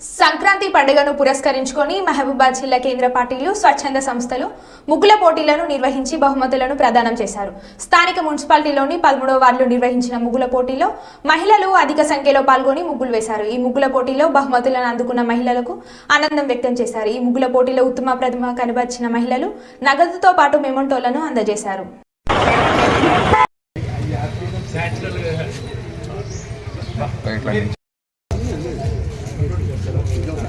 సంక్రాంతి పండుగను పురస్కరించుకొని మహబూబాద్ జిల్లా కేంద్ర పార్టీలు స్వచ్ఛంద సంస్థలు ముగ్గుల పోటీలను నిర్వహించి బహుమతులను ప్రదానం చేశారు. స్థానిక మున్సిపాలిటీలోని పదమూడవ వార్డులో నిర్వహించిన ముగ్గుల పోటీలో మహిళలు అధిక సంఖ్యలో పాల్గొని ముగ్గులు వేశారు. ఈ ముగ్గుల పోటీలో బహుమతులను అందుకున్న మహిళలకు ఆనందం వ్యక్తం చేశారు. ఈ ముగ్గుల పోటీలో ఉత్తమ ప్రతిమ కనబర్చిన మహిళలు నగదుతో పాటు మెమంటోలను అందజేశారు.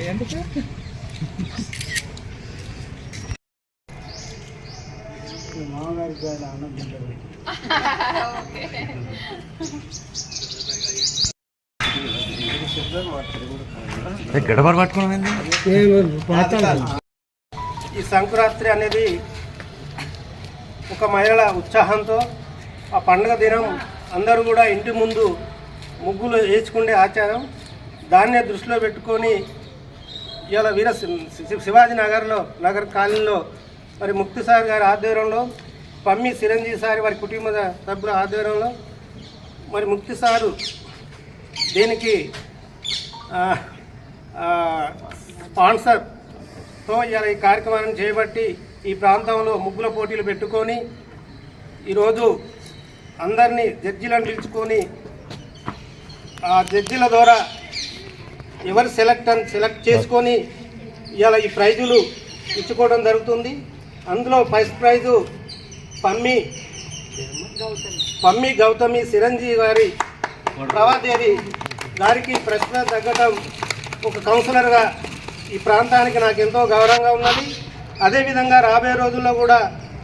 పోరా కత్తెర పోరా గడబడ పట్టుకోవడం ఈ సంక్రాంతి అనేది ఒక మహిళల ఉత్సాహంతో ఆ పండుగ దినం అందరూ కూడా ఇంటి ముందు ముగ్గులు వేసుకునే ఆచారం దాన్నే దృష్టిలో పెట్టుకొని ఇవాళ వీర శి- శివాజీ నగర్లో నగర్ కాలనీలో మరి ముక్తిసారి గారి ఆధ్వర్యంలో పమ్మి చిరంజీవి సారి వారి కుటుంబ సభ్యుల ఆధ్వర్యంలో మరి ముక్తి సారు దీనికి స్పాన్సర్ ఆ, ఇలా ఈ కార్యక్రమాన్ని చేపట్టి ఈ ప్రాంతంలో ముగ్గుల పోటీలు పెట్టుకొని ఈరోజు అందరినీ జడ్జీలను పిలుచుకొని ఆ జడ్జీల ద్వారా ఎవరు సెలెక్ట్ అని సెలెక్ట్ చేసుకొని ఇవాళ ఈ ప్రైజులు ఇచ్చుకోవడం జరుగుతుంది. అందులో ఫస్ట్ ప్రైజు పమ్మి పమ్మి గౌతమి చిరంజీవి గారి ప్రభాదేవి గారికి ప్రశ్న తగ్గటం ఒక కౌన్సిలర్గా ఈ ప్రాంతానికి నాకు ఎంతో గౌరవంగా ఉన్నది. అదేవిధంగా రాబోయే రోజుల్లో కూడా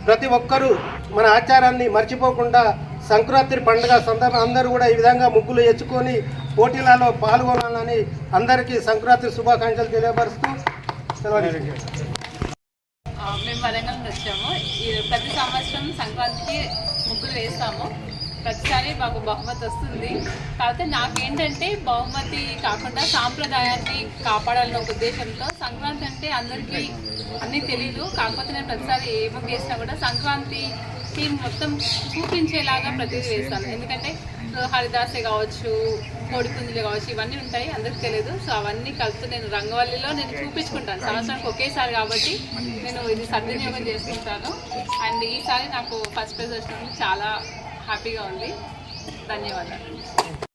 ప్రతి ఒక్కరూ మన ఆచారాన్ని మర్చిపోకుండా సంక్రాంతి పండుగ సందర్భం అందరూ కూడా ఈ విధంగా ముగ్గులు ఎచ్చుకొని పోటీలలో పాల్గొనాలని అందరికీ సంక్రాంతి శుభాకాంక్షలు తెలియపరుస్తూ మేము వరంగల్ వచ్చాము. ప్రతి సంవత్సరం సంక్రాంతికి ముగ్గులు వేస్తాము. ప్రతిసారి మాకు బహుమతి వస్తుంది. కాకపోతే నాకేంటంటే బహుమతి కాకుండా సాంప్రదాయాన్ని కాపాడాలన్న ఒక ఉద్దేశంతో సంక్రాంతి అంటే అందరికీ అన్నీ తెలియదు కాకపోతే నేను ప్రతిసారి ఏ చేసినా కూడా సంక్రాంతి థీమ్ మొత్తం చూపించేలాగా ప్రతిదీ వేస్తాను. ఎందుకంటే హరిదాసే కావచ్చు కోడిపుంజులు కావచ్చు ఇవన్నీ ఉంటాయి. అందరికి తెలియదు సో అవన్నీ కలుపుతూ నేను రంగవల్లిలో నేను చూపించుకుంటాను. సంవత్సరానికి ఒకేసారి కాబట్టి నేను ఇది సద్వినియోగం చేసుకుంటాను. అండ్ ఈసారి నాకు ఫస్ట్ ప్రైజ్ వచ్చినందుకు చాలా హ్యాపీగా ఉంది ధన్యవాదాలు.